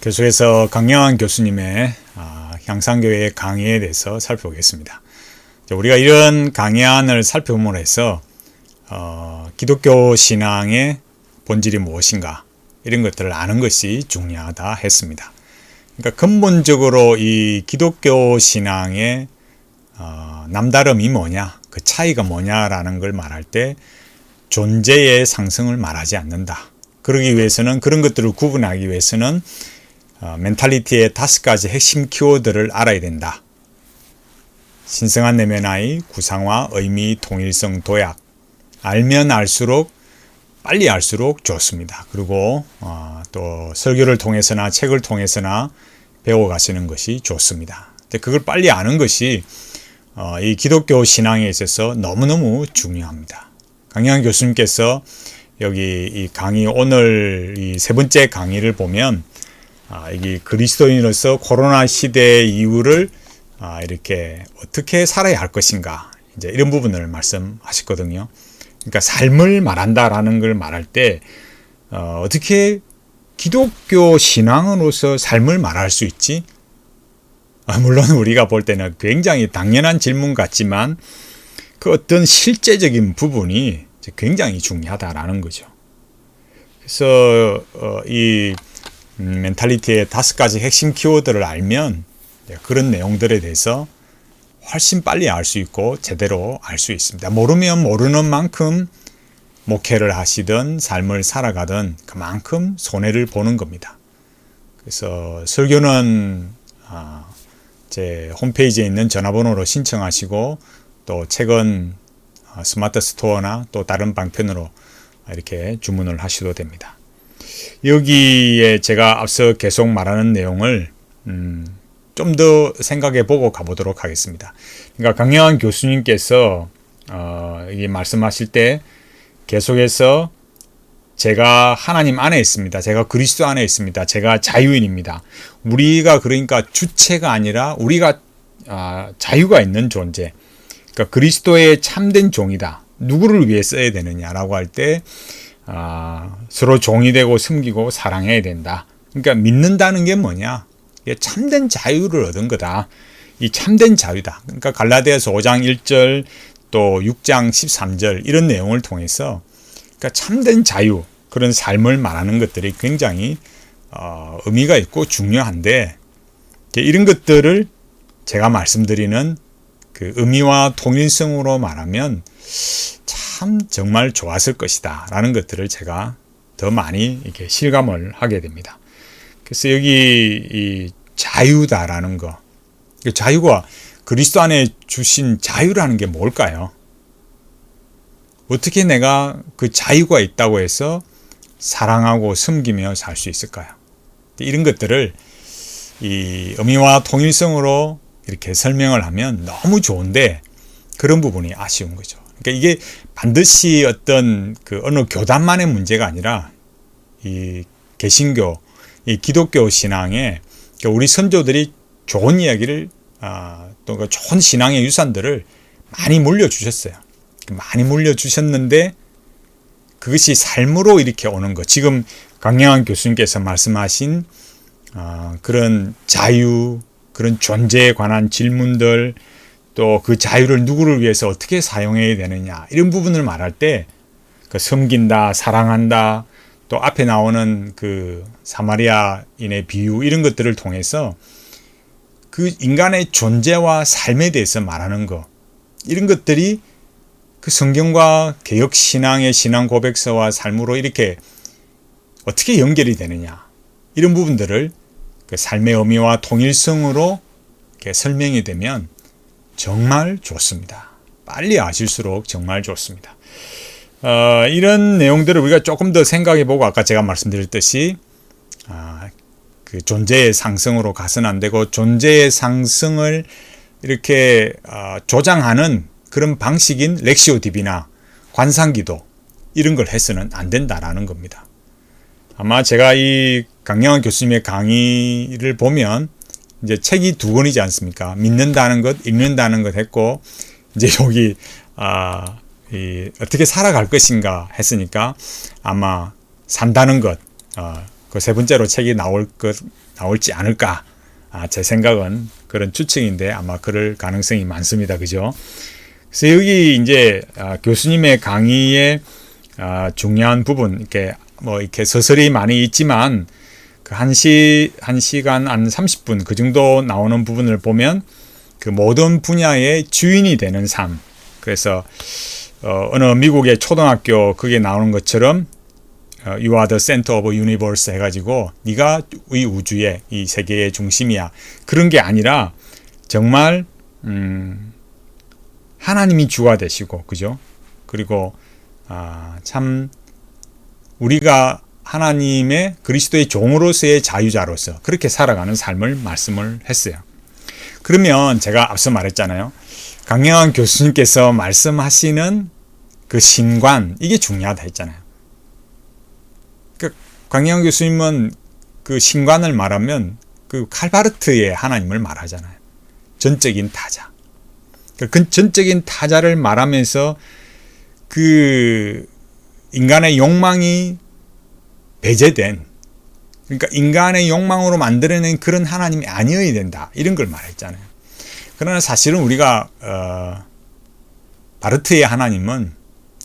계속해서 강영환 교수님의 아, 향상교회 강의에 대해서 살펴보겠습니다. 우리가 이런 강의안을 살펴봄으로 해서 어, 기독교 신앙의 본질이 무엇인가 이런 것들을 아는 것이 중요하다 했습니다. 그러니까 근본적으로 이 기독교 신앙의 어, 남다름이 뭐냐, 그 차이가 뭐냐라는 걸 말할 때 존재의 상승을 말하지 않는다. 그러기 위해서는 그런 것들을 구분하기 위해서는 어, 멘탈리티의 다섯 가지 핵심 키워드를 알아야 된다. 신성한 내면의 구상화, 의미, 통일성, 도약. 알면 알수록 빨리 알수록 좋습니다. 그리고 어, 또 설교를 통해서나 책을 통해서나 배워가시는 것이 좋습니다. 그걸 빨리 아는 것이 어, 이 기독교 신앙에 있어서 너무너무 중요합니다. 강양 교수님께서 여기 이 강의 오늘 이 세 번째 강의를 보면 아, 이게 그리스도인으로서 코로나 시대 이후를 아, 이렇게 어떻게 살아야 할 것인가 이제 이런 부분을 말씀하셨거든요. 그러니까 삶을 말한다라는 걸 말할 때 어, 어떻게 기독교 신앙으로서 삶을 말할 수 있지? 아, 물론 우리가 볼 때는 굉장히 당연한 질문 같지만 그 어떤 실제적인 부분이 굉장히 중요하다라는 거죠. 그래서 어, 이 음, 멘탈리티의 다섯 가지 핵심 키워드를 알면 그런 내용들에 대해서 훨씬 빨리 알 수 있고 제대로 알 수 있습니다. 모르면 모르는 만큼 목회를 하시든 삶을 살아가든 그만큼 손해를 보는 겁니다. 그래서 설교는 아, 제 홈페이지에 있는 전화번호로 신청하시고 또 책은 아, 스마트 스토어나 또 다른 방편으로 이렇게 주문을 하셔도 됩니다. 여기에 제가 앞서 계속 말하는 내용을 음, 좀 더 생각해 보고 가보도록 하겠습니다. 그러니까 강영환 교수님께서 어, 이 말씀하실 때 계속해서 제가 하나님 안에 있습니다. 제가 그리스도 안에 있습니다. 제가 자유인입니다. 우리가 그러니까 주체가 아니라 우리가 아, 자유가 있는 존재. 그러니까 그리스도의 참된 종이다. 누구를 위해 써야 되느냐라고 할 때 아, 서로 종이 되고 섬기고 사랑해야 된다. 그러니까 믿는다는 게 뭐냐? 참된 자유를 얻은 거다. 이 참된 자유다. 그러니까 갈라디아서 5장 1절 또 6장 13절 이런 내용을 통해서 그러니까 참된 자유 그런 삶을 말하는 것들이 굉장히 어, 의미가 있고 중요한데 이런 것들을 제가 말씀드리는 그 의미와 통일성으로 말하면 참 정말 좋았을 것이다 라는 것들을 제가 더 많이 이렇게 실감을 하게 됩니다. 그래서 여기 이 자유다라는 거. 그 자유가 그리스도 안에 주신 자유라는 게 뭘까요? 어떻게 내가 그 자유가 있다고 해서 사랑하고 섬기며 살 수 있을까요? 이런 것들을 이 의미와 통일성으로 이렇게 설명을 하면 너무 좋은데 그런 부분이 아쉬운 거죠. 그러니까 이게 반드시 어떤 그 어느 교단만의 문제가 아니라 이 개신교, 이 기독교 신앙에 그러니까 우리 선조들이 좋은 이야기를 아, 또 그 좋은 신앙의 유산들을 많이 물려주셨어요. 많이 물려주셨는데 그것이 삶으로 이렇게 오는 것. 지금 강영환 교수님께서 말씀하신 어, 그런 자유, 그런 존재에 관한 질문들, 또 그 자유를 누구를 위해서 어떻게 사용해야 되느냐 이런 부분을 말할 때 그 섬긴다, 사랑한다, 또 앞에 나오는 그 사마리아인의 비유 이런 것들을 통해서 그 인간의 존재와 삶에 대해서 말하는 것 이런 것들이 그 성경과 개혁 신앙의 신앙 고백서와 삶으로 이렇게 어떻게 연결이 되느냐 이런 부분들을 그 삶의 의미와 통일성으로 이렇게 설명이 되면 정말 좋습니다. 빨리 아실수록 정말 좋습니다. 어, 이런 내용들을 우리가 조금 더 생각해 보고 아까 제가 말씀드렸듯이 아, 그 존재의 상승으로 가서는 안 되고 존재의 상승을 이렇게 어, 조장하는 그런 방식인 렉시오 디비나 관상기도 이런 걸 해서는 안 된다라는 겁니다. 아마 제가 이 강영환 교수님의 강의를 보면 이제 책이 두 권이지 않습니까? 믿는다는 것, 읽는다는 것 했고 이제 여기 아, 이 어떻게 살아갈 것인가 했으니까 아마 산다는 것, 어, 그 세 번째로 책이 나올 것 나올지 않을까. 아, 제 생각은 그런 추측인데 아마 그럴 가능성이 많습니다. 그죠? 그래서 여기 이제 아, 교수님의 강의의 아, 중요한 부분 이렇게 뭐 이렇게 서설이 많이 있지만 그한 시, 한 시간 한 30분 그 정도 나오는 부분을 보면 그 모든 분야의 주인이 되는 삶. 그래서 어, 어느 미국의 초등학교 그게 나오는 것처럼 어, You are the center of universe 해가지고 네가 이 우주의 이 세계의 중심이야. 그런 게 아니라 정말 음, 하나님이 주가 되시고 그죠? 그리고 아, 참 우리가 하나님의 그리스도의 종으로서의 자유자로서 그렇게 살아가는 삶을 말씀을 했어요. 그러면 제가 앞서 말했잖아요. 강영환 교수님께서 말씀하시는 그 신관 이게 중요하다 했잖아요. 그 강영환 교수님은 그 신관을 말하면 그 칼바르트의 하나님을 말하잖아요. 전적인 타자. 그 전적인 타자를 말하면서 그 인간의 욕망이 배제된 그러니까 인간의 욕망으로 만들어낸 그런 하나님이 아니어야 된다 이런 걸 말했잖아요. 그러나 사실은 우리가 어, 바르트의 하나님은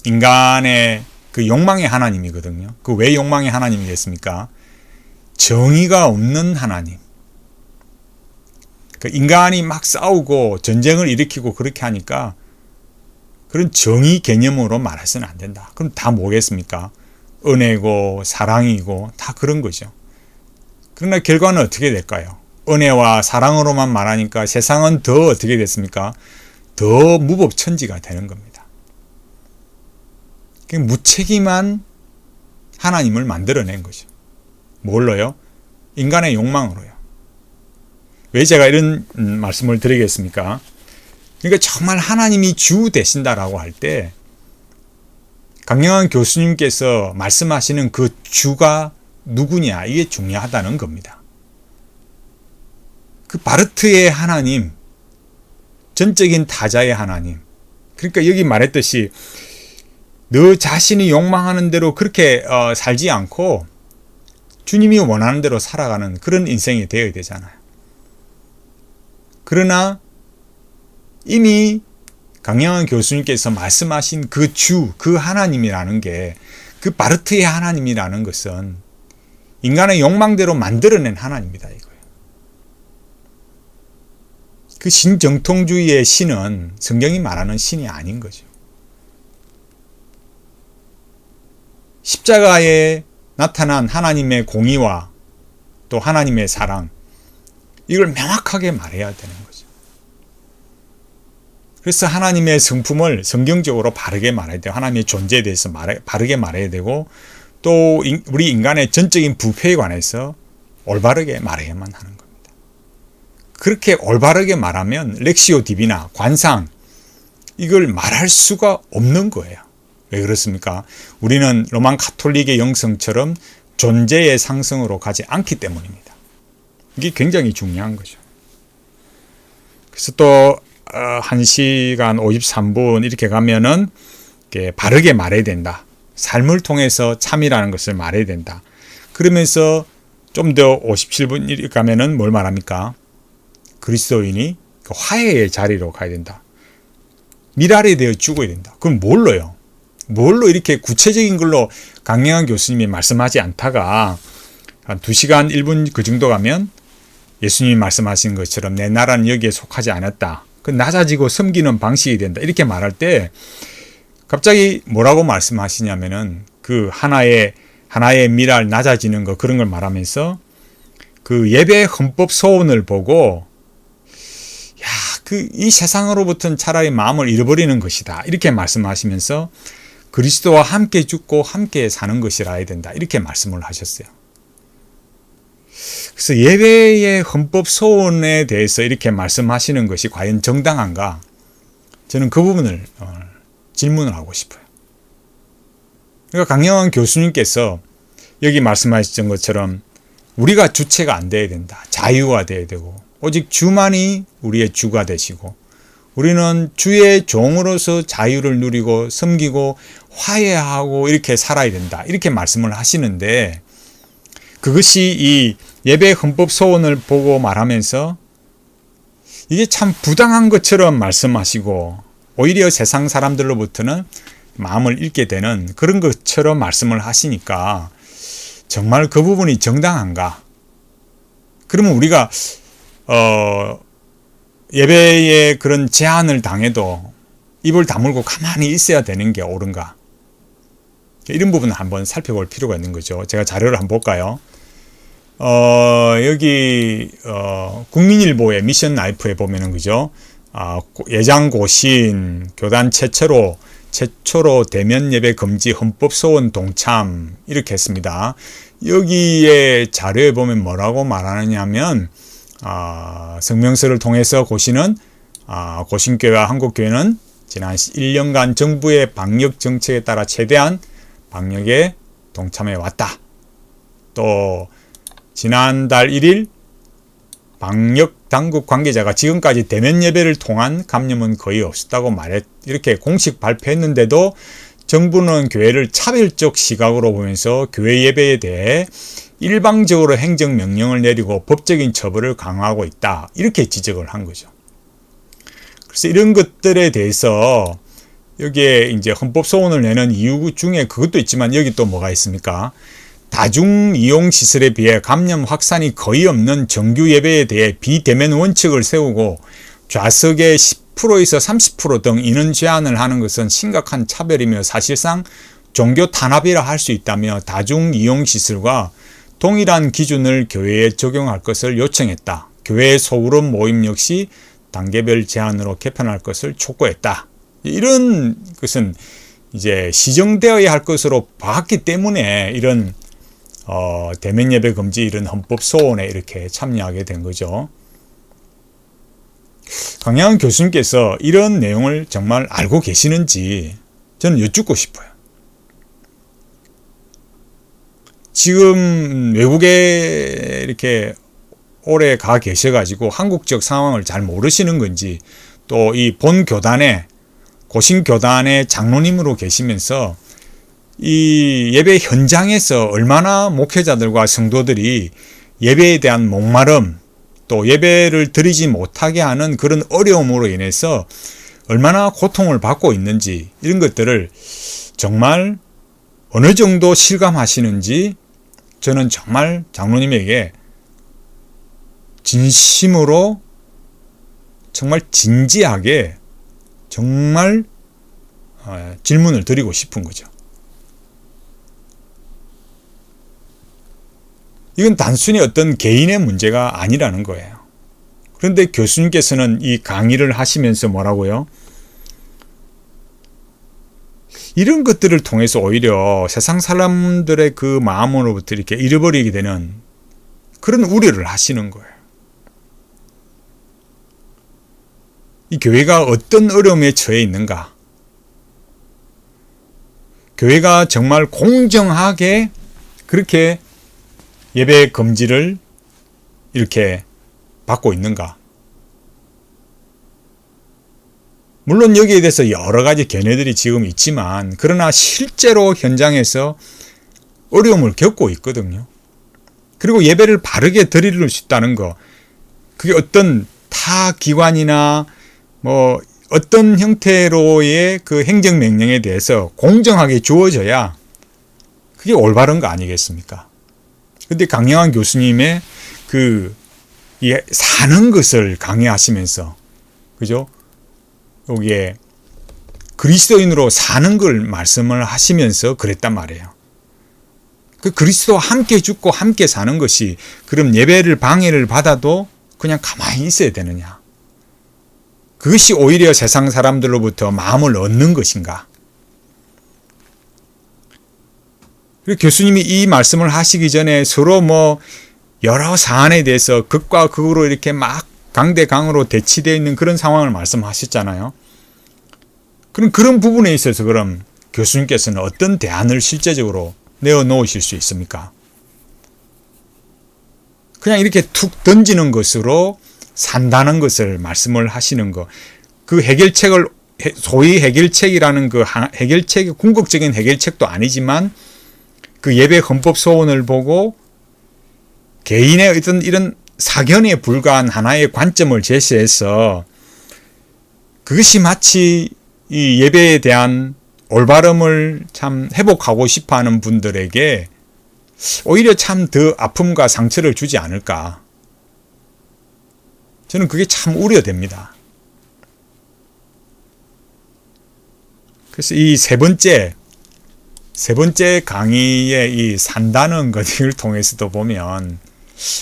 인간의 그 욕망의 하나님이거든요. 그 왜 욕망의 하나님이겠습니까? 정의가 없는 하나님. 그 인간이 막 싸우고 전쟁을 일으키고 그렇게 하니까 그런 정의 개념으로 말해서는 안 된다. 그럼 다 뭐겠습니까? 은혜고 사랑이고 다 그런 거죠. 그러나 결과는 어떻게 될까요? 은혜와 사랑으로만 말하니까 세상은 더 어떻게 됐습니까? 더 무법천지가 되는 겁니다. 무책임한 하나님을 만들어낸 거죠. 뭘로요? 인간의 욕망으로요. 왜 제가 이런 음, 말씀을 드리겠습니까? 그러니까 정말 하나님이 주 되신다라고 할 때 강영환 교수님께서 말씀하시는 그 주가 누구냐 이게 중요하다는 겁니다. 그 바르트의 하나님, 전적인 타자의 하나님. 그러니까 여기 말했듯이 너 자신이 욕망하는 대로 그렇게 어, 살지 않고 주님이 원하는 대로 살아가는 그런 인생이 되어야 되잖아요. 그러나 이미 강영환 교수님께서 말씀하신 그 주, 그 하나님이라는 게 그 바르트의 하나님이라는 것은 인간의 욕망대로 만들어낸 하나님이다 이거예요. 그 신정통주의의 신은 성경이 말하는 신이 아닌 거죠. 십자가에 나타난 하나님의 공의와 또 하나님의 사랑 이걸 명확하게 말해야 되는 거예요. 그래서 하나님의 성품을 성경적으로 바르게 말해야 돼요. 하나님의 존재에 대해서 말해, 바르게 말해야 되고 또 우리 인간의 전적인 부패에 관해서 올바르게 말해야만 하는 겁니다. 그렇게 올바르게 말하면 렉시오 디비나 관상 이걸 말할 수가 없는 거예요. 왜 그렇습니까? 우리는 로만 카톨릭의 영성처럼 존재의 상승으로 가지 않기 때문입니다. 이게 굉장히 중요한 거죠. 그래서 또 1시간 어, 53분 이렇게 가면은 바르게 말해야 된다. 삶을 통해서 참이라는 것을 말해야 된다. 그러면서 좀 더 57분 이렇게 가면은 뭘 말합니까? 그리스도인이 그 화해의 자리로 가야 된다. 미랄이 되어 죽어야 된다. 그럼 뭘로요? 뭘로 이렇게 구체적인 걸로 강영한 교수님이 말씀하지 않다가 한 2시간 1분 그 정도 가면 예수님이 말씀하신 것처럼 내 나라는 여기에 속하지 않았다. 그 낮아지고 섬기는 방식이 된다. 이렇게 말할 때 갑자기 뭐라고 말씀하시냐면은 그 하나의 하나의 미랄 낮아지는 거 그런 걸 말하면서 그 예배 헌법 소원을 보고 야, 그 이 세상으로부터는 차라리 마음을 잃어버리는 것이다. 이렇게 말씀하시면서 그리스도와 함께 죽고 함께 사는 것이라 해야 된다. 이렇게 말씀을 하셨어요. 그래서 예배의 헌법 소원에 대해서 이렇게 말씀하시는 것이 과연 정당한가? 저는 그 부분을 어, 질문을 하고 싶어요. 그러니까 강영환 교수님께서 여기 말씀하셨던 것처럼 우리가 주체가 안 돼야 된다. 자유가 돼야 되고 오직 주만이 우리의 주가 되시고 우리는 주의 종으로서 자유를 누리고 섬기고 화해하고 이렇게 살아야 된다. 이렇게 말씀을 하시는데 그것이 이 예배 헌법 소원을 보고 말하면서 이게 참 부당한 것처럼 말씀하시고 오히려 세상 사람들로부터는 마음을 읽게 되는 그런 것처럼 말씀을 하시니까 정말 그 부분이 정당한가? 그러면 우리가 어 예배에 그런 제한을 당해도 입을 다물고 가만히 있어야 되는 게 옳은가? 이런 부분을 한번 살펴볼 필요가 있는 거죠. 제가 자료를 한번 볼까요? 어, 여기, 어, 국민일보의 미션 라이프에 보면은, 그죠? 아, 예장 고신, 교단 최초로, 최초로 대면 예배 금지 헌법 소원 동참, 이렇게 했습니다. 여기에 자료에 보면 뭐라고 말하느냐면, 아, 성명서를 통해서 고신은, 아, 고신교회와 한국교회는 지난 1년간 정부의 방역 정책에 따라 최대한 방역에 동참해 왔다. 또 지난달 1일 방역 당국 관계자가 지금까지 대면 예배를 통한 감염은 거의 없었다고 말했 이렇게 공식 발표했는데도 정부는 교회를 차별적 시각으로 보면서 교회 예배에 대해 일방적으로 행정 명령을 내리고 법적인 처벌을 강화하고 있다. 이렇게 지적을 한 거죠. 그래서 이런 것들에 대해서 여기에 이제 헌법 소원을 내는 이유 중에 그것도 있지만 여기 또 뭐가 있습니까? 다중 이용 시설에 비해 감염 확산이 거의 없는 정규 예배에 대해 비대면 원칙을 세우고 좌석의 10%에서 30%등 인원 제한을 하는 것은 심각한 차별이며 사실상 종교 탄압이라 할 수 있다며 다중 이용 시설과 동일한 기준을 교회에 적용할 것을 요청했다. 교회 소그룹 모임 역시 단계별 제한으로 개편할 것을 촉구했다. 이런 것은 이제 시정되어야 할 것으로 봤기 때문에 이런 어, 대면 예배 금지 이런 헌법 소원에 이렇게 참여하게 된 거죠. 강양은 교수님께서 이런 내용을 정말 알고 계시는지 저는 여쭙고 싶어요. 지금 외국에 이렇게 오래 가 계셔가지고 한국적 상황을 잘 모르시는 건지 또 이 본 교단에 고신 교단의 장로님으로 계시면서 이 예배 현장에서 얼마나 목회자들과 성도들이 예배에 대한 목마름 또 예배를 드리지 못하게 하는 그런 어려움으로 인해서 얼마나 고통을 받고 있는지 이런 것들을 정말 어느 정도 실감하시는지 저는 정말 장로님에게 진심으로 정말 진지하게 정말 어, 질문을 드리고 싶은 거죠. 이건 단순히 어떤 개인의 문제가 아니라는 거예요. 그런데 교수님께서는 이 강의를 하시면서 뭐라고요? 이런 것들을 통해서 오히려 세상 사람들의 그 마음으로부터 이렇게 잃어버리게 되는 그런 우려를 하시는 거예요. 이 교회가 어떤 어려움에 처해 있는가? 교회가 정말 공정하게 그렇게 예배 금지를 이렇게 받고 있는가? 물론 여기에 대해서 여러 가지 견해들이 지금 있지만, 그러나 실제로 현장에서 어려움을 겪고 있거든요. 그리고 예배를 바르게 드릴 수 있다는 거, 그게 어떤 타 기관이나 뭐 어떤 형태로의 그 행정 명령에 대해서 공정하게 주어져야 그게 올바른 거 아니겠습니까? 근데 강영환 교수님의 그 사는 것을 강의하시면서 그죠? 여기에 그리스도인으로 사는 걸 말씀을 하시면서 그랬단 말이에요. 그 그리스도와 함께 죽고 함께 사는 것이 그럼 예배를 방해를 받아도 그냥 가만히 있어야 되느냐? 그것이 오히려 세상 사람들로부터 마음을 얻는 것인가? 교수님이 이 말씀을 하시기 전에 서로 뭐 여러 사안에 대해서 극과 극으로 이렇게 막 강대강으로 대치되어 있는 그런 상황을 말씀하셨잖아요. 그럼 그런 부분에 있어서 그럼 교수님께서는 어떤 대안을 실제적으로 내어 놓으실 수 있습니까? 그냥 이렇게 툭 던지는 것으로 산다는 것을 말씀을 하시는 거. 그 해결책을 소위 해결책이라는 그 해결책 궁극적인 해결책도 아니지만 그 예배 헌법 소원을 보고 개인의 어떤 이런 사견에 불과한 하나의 관점을 제시해서 그것이 마치 이 예배에 대한 올바름을 참 회복하고 싶어 하는 분들에게 오히려 참 더 아픔과 상처를 주지 않을까. 저는 그게 참 우려됩니다. 그래서 이 세 번째, 세 번째 강의의 이 산다는 것을 통해서도 보면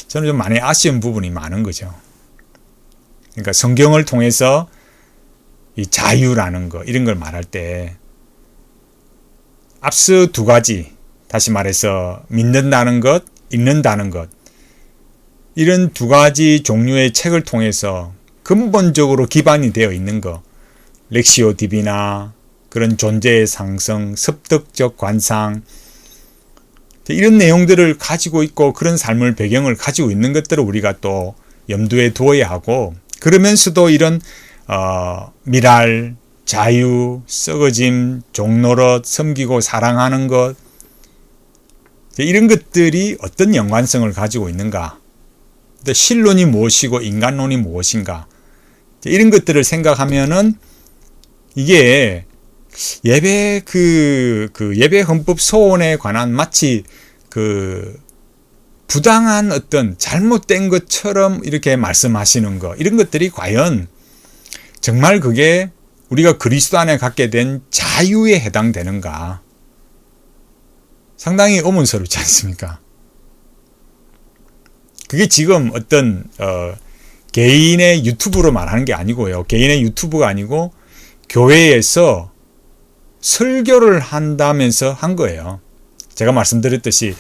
저는 좀 많이 아쉬운 부분이 많은 거죠. 그러니까 성경을 통해서 이 자유라는 거, 이런 걸 말할 때 앞서 두 가지, 다시 말해서 믿는다는 것, 읽는다는 것, 이런 두 가지 종류의 책을 통해서 근본적으로 기반이 되어 있는 것, 렉시오 디비나 그런 존재의 상성, 습득적 관상, 이런 내용들을 가지고 있고 그런 삶을 배경을 가지고 있는 것들을 우리가 또 염두에 두어야 하고 그러면서도 이런 어, 미랄, 자유, 썩어짐, 종노릇, 섬기고 사랑하는 것 이런 것들이 어떤 연관성을 가지고 있는가? 신론이 무엇이고 인간론이 무엇인가? 이런 것들을 생각하면은 이게 예배 그, 그 예배 헌법 소원에 관한 마치 그 부당한 어떤 잘못된 것처럼 이렇게 말씀하시는 거 이런 것들이 과연 정말 그게 우리가 그리스도 안에 갖게 된 자유에 해당되는가 상당히 의문스럽지 않습니까? 그게 지금 어떤 어, 개인의 유튜브로 말하는 게 아니고요. 개인의 유튜브가 아니고 교회에서 설교를 한다면서 한 거예요. 제가 말씀드렸듯이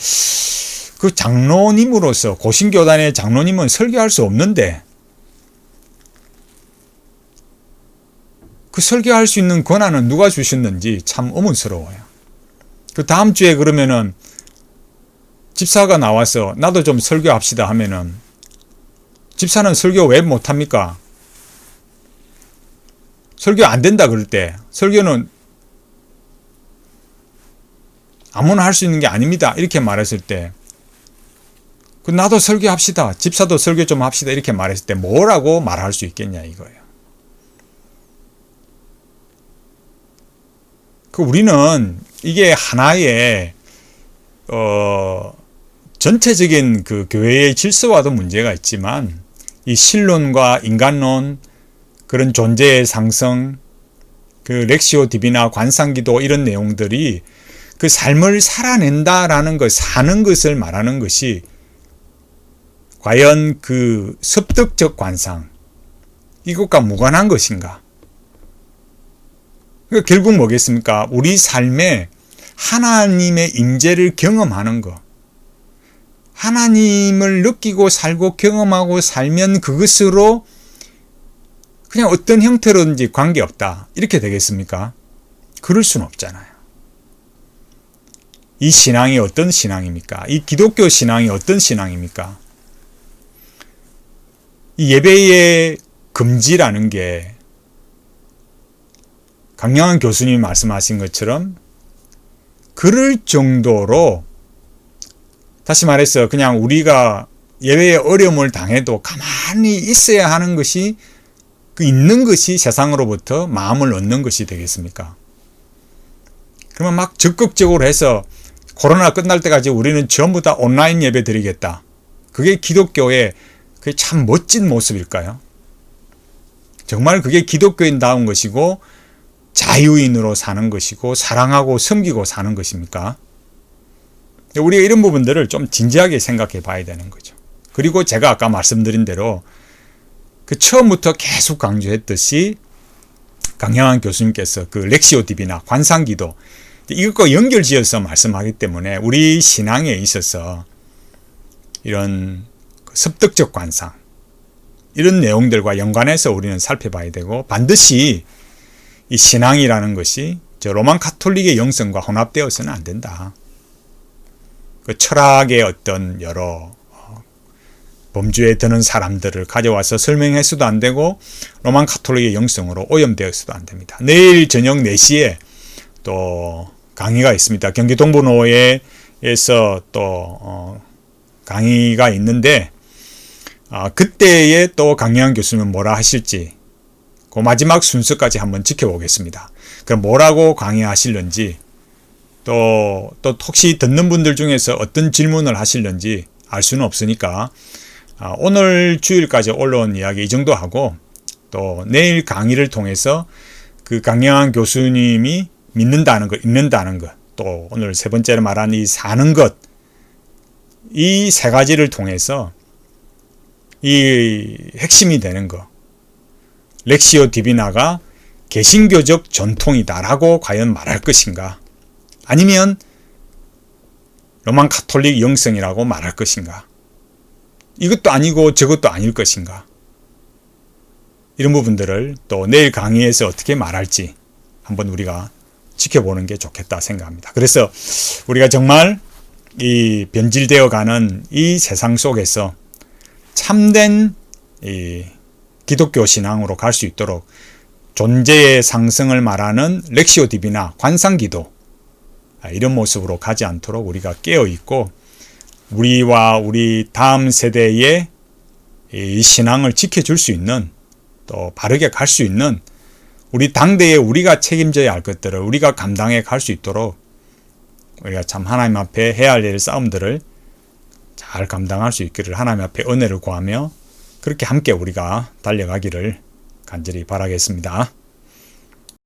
그 장로님으로서 고신교단의 장로님은 설교할 수 없는데 그 설교할 수 있는 권한은 누가 주셨는지 참 의문스러워요. 그 다음 주에 그러면은 집사가 나와서 나도 좀 설교합시다 하면은 집사는 설교 왜 못합니까? 설교 안 된다 그럴 때 설교는 아무나 할 수 있는 게 아닙니다. 이렇게 말했을 때 그 나도 설교합시다. 집사도 설교 좀 합시다. 이렇게 말했을 때 뭐라고 말할 수 있겠냐 이거예요. 그 우리는 이게 하나의 어 전체적인 그 교회의 질서와도 문제가 있지만 이 신론과 인간론 그런 존재의 상성 그 렉시오 디비나 관상기도 이런 내용들이 그 삶을 살아낸다라는 것, 사는 것을 말하는 것이 과연 그 습득적 관상, 이것과 무관한 것인가? 그러니까 결국 뭐겠습니까? 우리 삶에 하나님의 임재를 경험하는 것. 하나님을 느끼고 살고 경험하고 살면 그것으로 그냥 어떤 형태로든지 관계없다. 이렇게 되겠습니까? 그럴 수는 없잖아요. 이 신앙이 어떤 신앙입니까? 이 기독교 신앙이 어떤 신앙입니까? 이 예배의 금지라는 게 강영한 교수님이 말씀하신 것처럼 그럴 정도로 다시 말해서 그냥 우리가 예배의 어려움을 당해도 가만히 있어야 하는 것이 그 있는 것이 세상으로부터 마음을 얻는 것이 되겠습니까? 그러면 막 적극적으로 해서 코로나 끝날 때까지 우리는 전부 다 온라인 예배 드리겠다. 그게 기독교의 그게 참 멋진 모습일까요? 정말 그게 기독교인다운 것이고 자유인으로 사는 것이고 사랑하고 섬기고 사는 것입니까? 우리가 이런 부분들을 좀 진지하게 생각해 봐야 되는 거죠. 그리고 제가 아까 말씀드린 대로 그 처음부터 계속 강조했듯이 강형환 교수님께서 그 렉시오 디비나 관상기도 이것과 연결지어서 말씀하기 때문에 우리 신앙에 있어서 이런 그 습득적 관상 이런 내용들과 연관해서 우리는 살펴봐야 되고 반드시 이 신앙이라는 것이 저 로만 카톨릭의 영성과 혼합되어서는 안 된다. 그 철학의 어떤 여러 어, 범주에 드는 사람들을 가져와서 설명해서도 안 되고 로만 카톨릭의 영성으로 오염되어서도 안 됩니다. 내일 저녁 4시에 또 강의가 있습니다. 경기 동부노회에서 또 어, 강의가 있는데 아, 그때에 또 강영한 교수님은 뭐라 하실지 그 마지막 순서까지 한번 지켜보겠습니다. 그럼 뭐라고 강의하실는지 또, 또 혹시 듣는 분들 중에서 어떤 질문을 하실는지 알 수는 없으니까 아, 오늘 주일까지 올라온 이야기 이 정도 하고 또 내일 강의를 통해서 그 강영한 교수님이 믿는다는 것, 읽는다는 것, 또 오늘 세 번째로 말한 이 사는 것, 이 세 가지를 통해서 이 핵심이 되는 것, 렉시오 디비나가 개신교적 전통이다라고 과연 말할 것인가? 아니면 로만 카톨릭 영성이라고 말할 것인가? 이것도 아니고 저것도 아닐 것인가? 이런 부분들을 또 내일 강의에서 어떻게 말할지 한번 우리가 지켜보는 게 좋겠다 생각합니다. 그래서 우리가 정말 이 변질되어 가는 이 세상 속에서 참된 이 기독교 신앙으로 갈 수 있도록 존재의 상승을 말하는 렉시오 디비나 관상기도 아, 이런 모습으로 가지 않도록 우리가 깨어 있고 우리와 우리 다음 세대의 이 신앙을 지켜줄 수 있는 또 바르게 갈 수 있는 우리 당대에 우리가 책임져야 할 것들을 우리가 감당해 갈 수 있도록 우리가 참 하나님 앞에 해야 할 일 싸움들을 잘 감당할 수 있기를 하나님 앞에 은혜를 구하며 그렇게 함께 우리가 달려가기를 간절히 바라겠습니다.